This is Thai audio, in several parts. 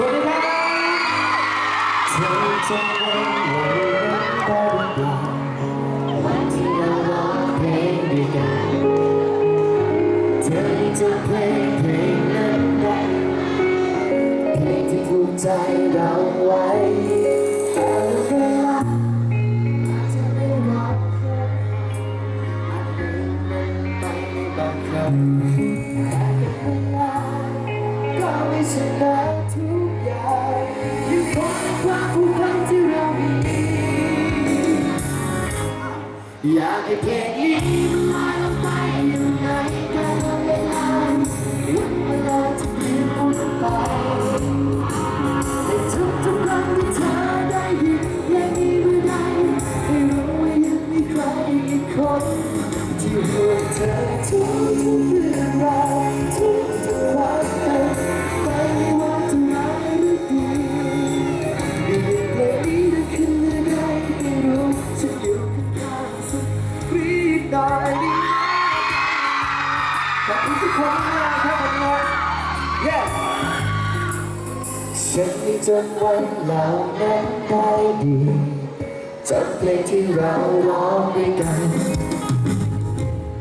สวัสดีครับเธอจะไม่ไหวได้หรือเปล่าวันที่เราร้องเพลงด้วยกันเธอจะเพลงเพลงนั้นได้เพลงที่ถูกใจเราไว้แต่เวลาอาจจะไม่ร้องอาจลืมมันไปบางครั้ง อยากให้เพลงนี้มันลอยลงไปอยู่ในกาลเวลาวันเวลาจะเปลี่ยนหมุนไปในทุกทุกๆครั้งที่เธอได้ยินเพลงนี้เมื่อใดให้รู้ว่ายังมีใครอีกคนที่ห่วงเธอทุกทุกๆเรื่องราวทุกทุกๆความเป็น รีดหน่อยดีขอบคุณทุกคนมากครับผมนะ yes ฉันได้จำวันเหล่านั้นได้ดีจำเพลงที่เราร้องด้วยกัน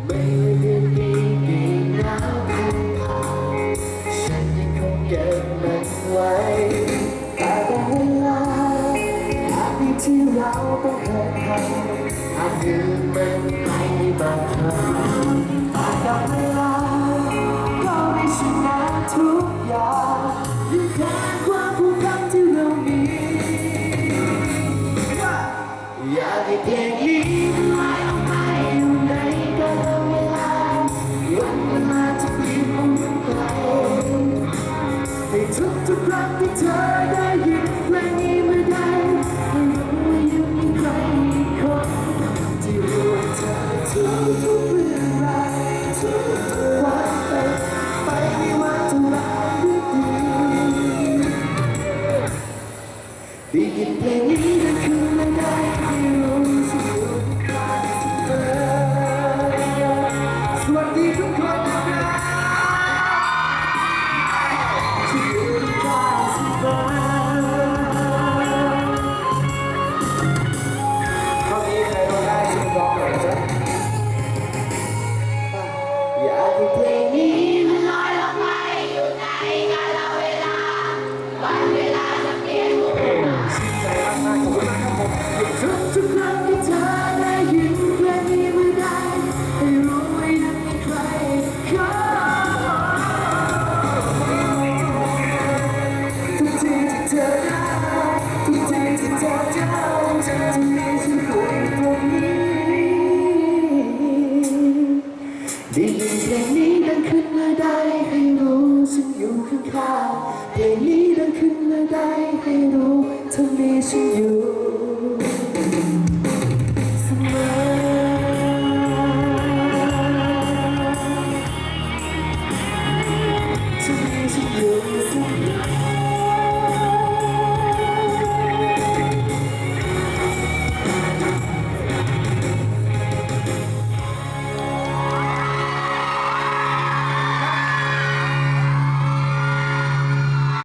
ไม่เดือนปีปีนาวพันผ่านฉันยังคงเก็บมันไว้แต่บางเวลาอาพที่เราต้องเคยทำอาจลืมมันไป แต่เวลาก็ไม่ชนะทุกอย่างยิ่งแค่ความผูกพันที่เรามีอยากให้เพลงนี้มันลอยออกไปอยู่ในกาลเวลาวันเวลาจะเปลี่ยนมุมไปให้ทุกทุกๆครั้งที่เธอได้ ไค่าเพลงนี้ดังขึ้นเมื่อใดให้รู้เธอมีฉันอยู่